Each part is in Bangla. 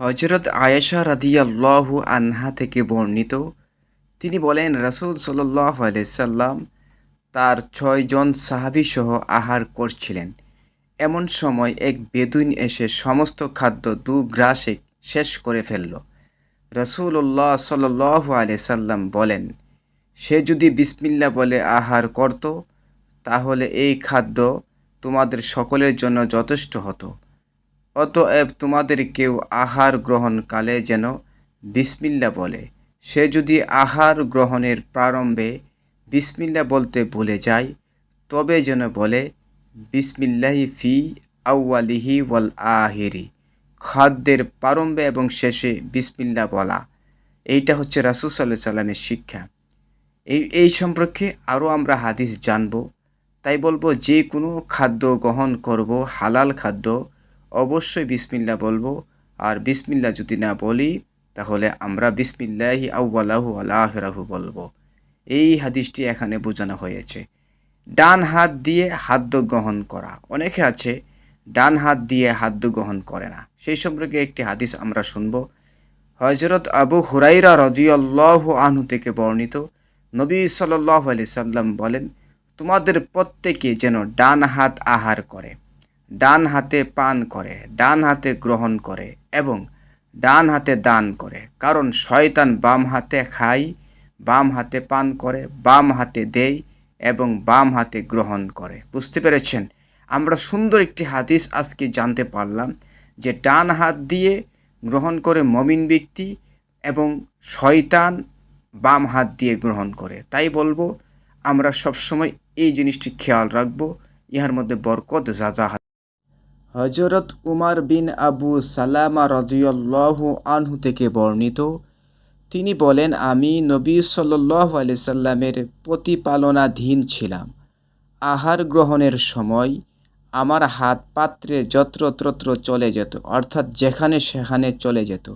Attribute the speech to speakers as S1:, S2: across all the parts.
S1: হজরত আয়েশা রাদিয়াল্লাহু আনহা থেকে বর্ণিত। তিনি বলেন, রাসূল সাল্লাহ সাল্লাম তার ছয়জন সাহাবী সহ আহার করছিলেন। এমন সময় এক বেদুইন এসে সমস্ত খাদ্য দু গ্রাসে শেষ করে ফেলল। রসুল্লাহ সাল্লাহ সাল্লাম বলেন, সে যদি বিসমিল্লা বলে আহার করত, তাহলে এই খাদ্য তোমাদের সকলের জন্য যথেষ্ট হতো। অতএব তোমাদের কেউ আহার গ্রহণকালে যেন বিসমিল্লা বলে। সে যদি আহার গ্রহণের প্রারম্ভে বিসমিল্লা বলতে ভুলে যায়, তবে যেন বলে, বিসমিল্লাহি ফি আউয়ালিহি ওয়াল আহিরি খাদ্যের প্রারম্ভে এবং শেষে বিসমিল্লা বলা। এইটা হচ্ছে রাসুল সাল্লাহ সাল্লামের শিক্ষা। এই এই সম্পর্কে আরও আমরা হাদিস জানব। তাই বলব, যে কোনো খাদ্য গ্রহণ করব, হালাল খাদ্য অবশ্যই বিসমিল্লা বলব। আর বিসমিল্লা যদি না বলি, তাহলে আমরা বিসমিল্লাহি আউ্লাহু আল্লাহরাহু বলব। এই হাদিসটি এখানে বোঝানো হয়েছে। ডান হাত দিয়ে হাদ্য গ্রহণ করা। অনেকে আছে, ডান হাত দিয়ে হাদ্য গ্রহণ করে না। সেই সম্পর্কে একটি হাদিস আমরা শুনব। হজরত আবু হুরাইরা রজিয়াল্লাহ আনহু থেকে বর্ণিত, নবী সাল্লাহ আলি সাল্লাম বলেন, তোমাদের প্রত্যেকে যেন ডান হাত আহার করে। ডান হাতে পান করে, ডান হাতে গ্রহণ করে এবং ডান হাতে দান করে। কারণ শয়তান বাম হাতে খায়, বাম হাতে পান করে, বাম হাতে দেয় এবং বাম হাতে গ্রহণ করে। বুঝতে পেরেছেন? আমরা সুন্দর একটি হাদিস আজকে জানতে পারলাম যে ডান হাত দিয়ে গ্রহণ করে মমিন ব্যক্তি এবং শয়তান বাম হাত দিয়ে গ্রহণ করে। তাই বলব, আমরা সবসময় এই জিনিসটি খেয়াল রাখব। ইহার মধ্যে বরকত যা যা হজরত উমার বিন আবু সালামা রজিউল্লাহ আনহু থেকে বর্ণিত। তিনি বলেন, আমি নবী সাল্লাহ আলি সাল্লামের প্রতিপালনাধীন ছিলাম। আহার গ্রহণের সময় আমার হাত পাত্রে যত্রতত্র চলে যেত, অর্থাৎ যেখানে সেখানে চলে যেত।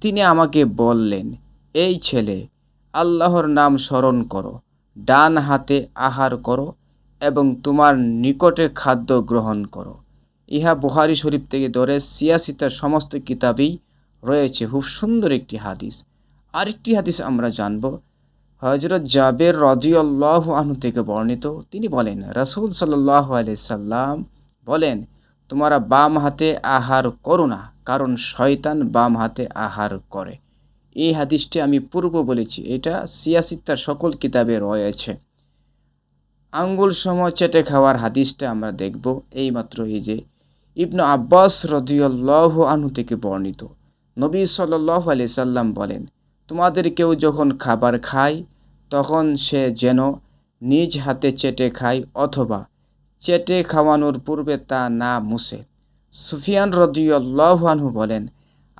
S1: তিনি আমাকে বললেন, এই ছেলে, আল্লাহর নাম স্মরণ করো, ডান হাতে আহার করো এবং তোমার নিকটে খাদ্য গ্রহণ করো। ইহা বুহারি শরীফ থেকে ধরে সিয়াসিতার সমস্ত কিতাবেই রয়েছে। খুব সুন্দর একটি হাদিস। আরেকটি হাদিস আমরা জানব। হজরত জাবের রজিউল্লাহ আনু থেকে বর্ণিত। তিনি বলেন, রসুল সাল্লাহ সাল্লাম বলেন, তোমরা বাম হাতে আহার করো না, কারণ শয়তান বাম হাতে আহার করে। এই হাদিসটি আমি পূর্ব বলেছি। এটা সিয়াসিত্তার সকল কিতাবে রয়েছে। আঙ্গুল সম চেটে খাওয়ার হাদিসটা আমরা দেখব। এইমাত্র এই যে ইবনু আব্বাস রদিউল্লাহ আনু থেকে বর্ণিত। নবী সাল্লাহ আলি সাল্লাম বলেন, তোমাদের কেউ যখন খাবার খায়, তখন সে যেন নিজ হাতে চেটে খায় অথবা চেটে খাওয়ানোর পূর্বে তা না মুছে। সুফিয়ান রদিউল্লাহ আনহু বলেন,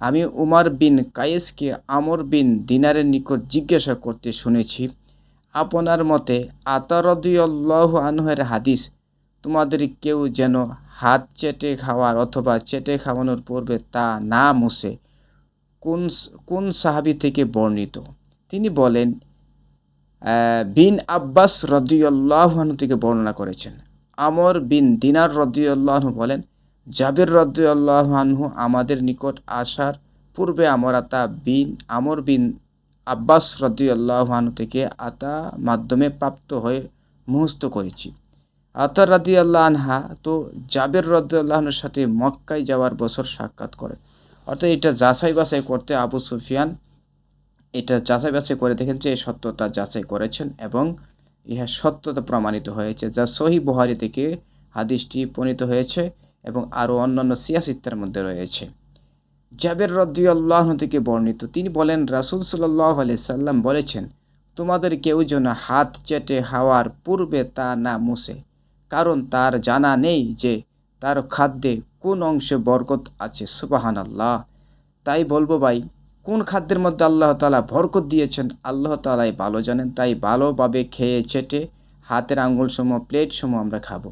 S1: আমি উমার বিন কায়েসকে আমর বিন দিনারের নিকট জিজ্ঞাসা করতে শুনেছি, আপনার মতে আতারদিউল্লাহ আনহের হাদিস তোমাদের কেউ যেন হাত চেটে খাওয়ার অথবা চেটে খাওয়ানোর পূর্বে তা না মুছে কোন কোন সাহাবি থেকে বর্ণিত? তিনি বলেন বিন আব্বাস রদিউল্লাহনু থেকে বর্ণনা করেছেন। আমর বিন দিনার রদিউল্লাহনু বলেন, জাবির রদিউল্লাহানহু আমাদের নিকট আসার পূর্বে আমরা তা বিন, আমর বিন আব্বাস রদিউল্লাহানু থেকে আতা মাধ্যমে প্রাপ্ত হয়ে মুহস্ত করেছি। আতর রাদি আল্লাহ আনহা তো জাবের রদ্দাল্লাহনের সাথে মক্কায় যাওয়ার বছর সাক্ষাৎ করে। অর্থাৎ এটা যাচাই বাছাই করতে আবু সুফিয়ান এটা যাচাই বাছাই করে দেখেন যে এই সত্যতা যাচাই করেছেন এবং ইহা সত্যতা প্রমাণিত হয়েছে যা সহি বুহারি থেকে হাদিসটি প্রণীত হয়েছে এবং আরও অন্যান্য সিয়াসিত্তার মধ্যে রয়েছে। জাবের রদ্দিউল্লাহ থেকে বর্ণিত তিনি বলেন, রাসুল সাল্লাহ আলি সাল্লাম বলেছেন, তোমাদের কেউ যেন হাত চেটে হাওয়ার পূর্বে তা না মুছে কারণ তার জানা নেই যে তার খাদ্যে কোন অংশে বরকত আছে সুবাহান আল্লাহ তাই বলব ভাই, কোন খাদ্যের মধ্যে আল্লাহ তালা বরকত দিয়েছেন, আল্লাহ তালাই ভালো জানেন, তাই ভালোভাবে খেয়ে চেটে হাতের আঙ্গুল সমূহ প্লেট সমূহ আমরা খাব।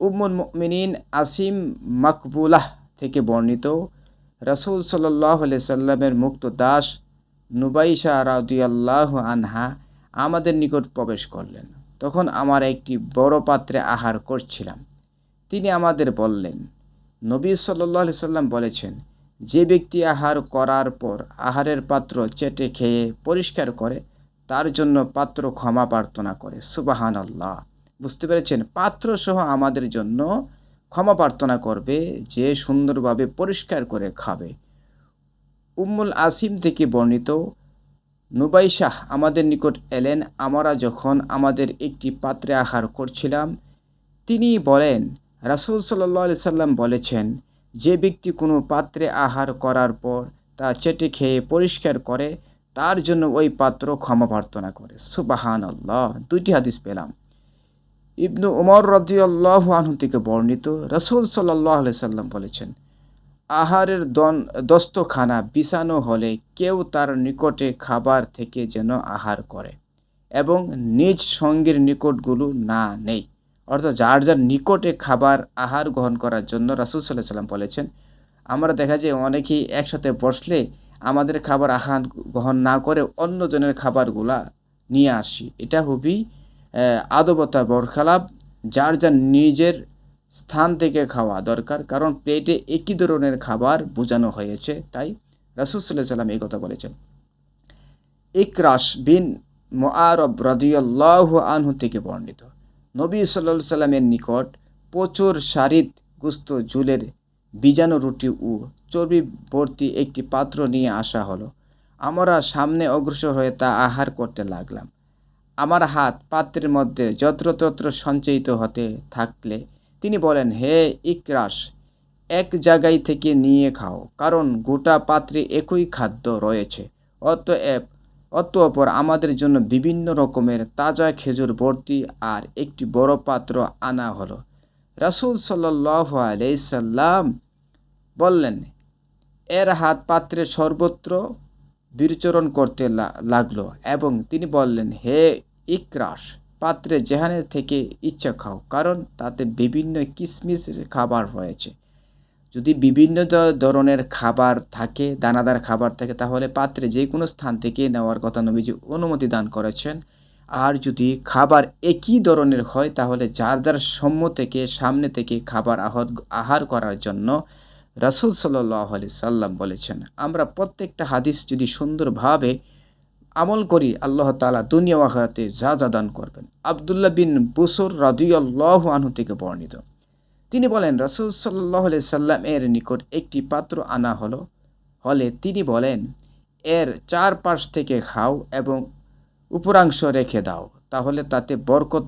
S1: উম্মুল মিনিন আসিম মাকবুলাহ থেকে বর্ণিত রসুল সাল্লাহ সাল্লামের মুক্ত দাস নুবাইশা রাউদিয়াল্লাহ আনহা আমাদের নিকট প্রবেশ করলেন। তখন আমার একটি বড় পাত্রে আহার করছিলাম। তিনি আমাদের বললেন, নবী সাল্লি সাল্লাম বলেছেন, যে ব্যক্তি আহার করার পর আহারের পাত্র চেটে খেয়ে পরিষ্কার করে, তার জন্য পাত্র ক্ষমা প্রার্থনা করে। সুবাহান আল্লাহ বুঝতে পেরেছেন? পাত্র সহ আমাদের জন্য ক্ষমা প্রার্থনা করবে, যে সুন্দরভাবে পরিষ্কার করে খাবে। উম্মুল আসিম থেকে বর্ণিত নুবাইশাহ আমাদের নিকট এলেন, আমরা যখন আমাদের একটি পাত্রে আহার করছিলাম, তিনি বলেন, রাসুল সাল্লাহ সাল্লাম বলেছেন, যে ব্যক্তি কোনো পাত্রে আহার করার পর তা চেটে খেয়ে পরিষ্কার করে, তার জন্য ওই পাত্র ক্ষমা প্রার্থনা করে। সুবাহান আল্লাহ দুইটি হাদিস পেলাম। ইবনু উমর রদিয়াল্লাহ আনহু থেকে বর্ণিত, রসুল সাল্লাহ সাল্লাম বলেছেন আহারের দন, দস্তখানা বিছানো হলে কেউ তার নিকটে খাবার থেকে যেন আহার করে এবং নিজ সঙ্গীর নিকটগুলো না নেই। অর্থাৎ যার যার নিকটে খাবার আহার গ্রহণ করার জন্য রাসুল সাল্লাহ সাল্লাম বলেছেন, আমরা দেখা যায় অনেকেই একসাথে বসলে আমাদের খাবার আহার গ্রহণ না করে অন্যজনের খাবারগুলা নিয়ে আসি। এটা খুবই আদবতা বরখালাপ। যার যার নিজের স্থান থেকে খাওয়া দরকার, কারণ প্লেটে একই ধরনের খাবার বোঝানো হয়েছে, তাই রাসুসাল্লাহ সাল্লাম এই কথা বলেছেন। ইকরাস বিন মোয়ারব রদিয়াল্লাহ আনহু থেকে বর্ণিত, নবী সাল্লা সাল্লামের নিকট প্রচুর শারিত গুস্ত, ঝুলের বীজাণু রুটি ও চর্বি ভর্তি একটি পাত্র নিয়ে আসা হলো। আমরা সামনে অগ্রসর হয়ে তা আহার করতে লাগলাম। আমার হাত পাত্রের মধ্যে যত্রতত্র সঞ্চয়িত হতে থাকলে তিনি বলেন, হে ইকরাস এক জায়গায় থেকে নিয়ে খাও, কারণ গোটা পাত্রে একই খাদ্য রয়েছে। অতএব, অতঃপর আমাদের জন্য বিভিন্ন রকমের তাজা খেজুর ভর্তি আর একটি বড় পাত্র আনা হলো। রাসুল সাল্লাহ আলাইসাল্লাম বললেন, এর হাত পাত্রে সর্বত্র বিচরণ করতে লাগল। এবং তিনি বললেন, হে ইকরাস পাত্রে যেখানে থেকে ইচ্ছা খাও, কারণ তাতে বিভিন্ন কিসমিস খাবার রয়েছে। যদি বিভিন্ন ধরনের খাবার থাকে, দানাদার খাবার থাকে, তাহলে পাত্রে যে কোনো স্থান থেকে নেওয়ার কথা নবীজি অনুমতি দান করেছেন। আর যদি খাবার একই ধরনের হয়, তাহলে যার যার সম্ম থেকে, সামনে থেকে খাবার আহত আহার করার জন্য রাসুল সাল্লাহ সাল্লাম বলেছেন। আমরা প্রত্যেকটা হাদিস যদি সুন্দরভাবে আমল করি, আল্লাহ তালা দুনিয়া ওয়াহাতে যা যা দান করবেন। আবদুল্লাহ বিন বুসুর রাজুয়াল্লাহ আনহু থেকে বর্ণিত। তিনি বলেন, রসুল সাল্লাহ সাল্লাম এর নিকট একটি পাত্র আনা হলো। হলে তিনি বলেন, এর চারপাশ থেকে খাও এবং উপরাংশ রেখে দাও, তাহলে তাতে বরকত